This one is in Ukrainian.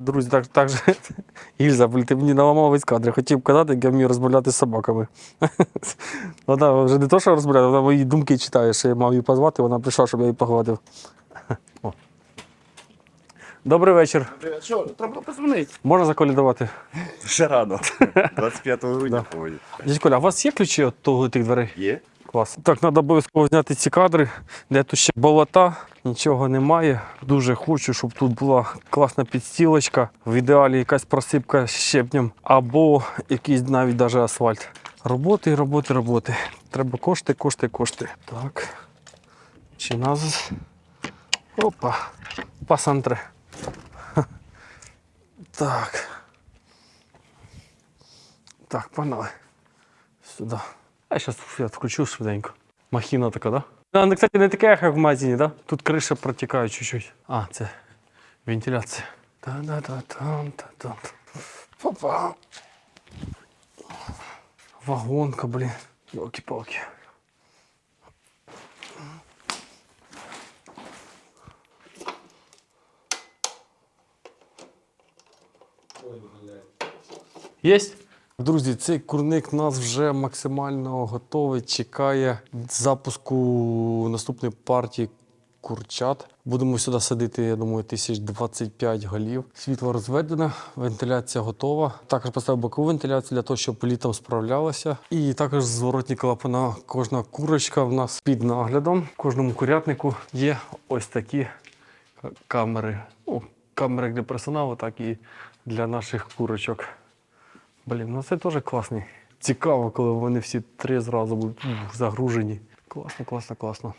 Друзі, так, так же Ільза, блін, ти мені наламав весь кадр. Хотів казати, як я вмію розмовляти з собаками. Вона вже не то, що розмовляє, вона мої думки читає, що я мав її позвати, вона прийшла, щоб я її погладив. О. Добрий вечір. Що, треба позвонити. Можна заколядувати? Ще рано. 25 грудня повинні. Дядь Коля, а у вас є ключі від того тих дверей? Є? Клас. Так, треба обов'язково зняти ці кадри, де тут ще болота, нічого немає. Дуже хочу, щоб тут була класна підстілочка, в ідеалі якась просипка з щебнем або якийсь навіть даже асфальт. Роботи, роботи, роботи. Треба кошти, кошти, кошти. Так. Чи назис. Опа. Пасантре. Так. Так, погнали. Сюди. А зараз я включу швиденько. Махіна така, да? А, ну, кстати, не таке, як в магазині, да? Тут криша протікає чуть-чуть. А, це вентиляція. Та-да-да-там, та-там. Папа. Вагонка, блін. Йолки-палки. Єсть? Друзі, цей курник нас вже максимально готовий. Чекає запуску наступної партії курчат. Будемо сюди садити, я думаю, 1025 голів. Світло розведено, вентиляція готова. Також поставив бокову вентиляцію для того, щоб літом справлялося. І також зворотні клапана. Кожна курочка в нас під наглядом. В кожному курятнику є ось такі камери. Ну, камери для персоналу, так і для наших курочок. Блін, ну це теж класний. Цікаво, коли вони всі три зразу будуть загружені. Класно, класно, класно.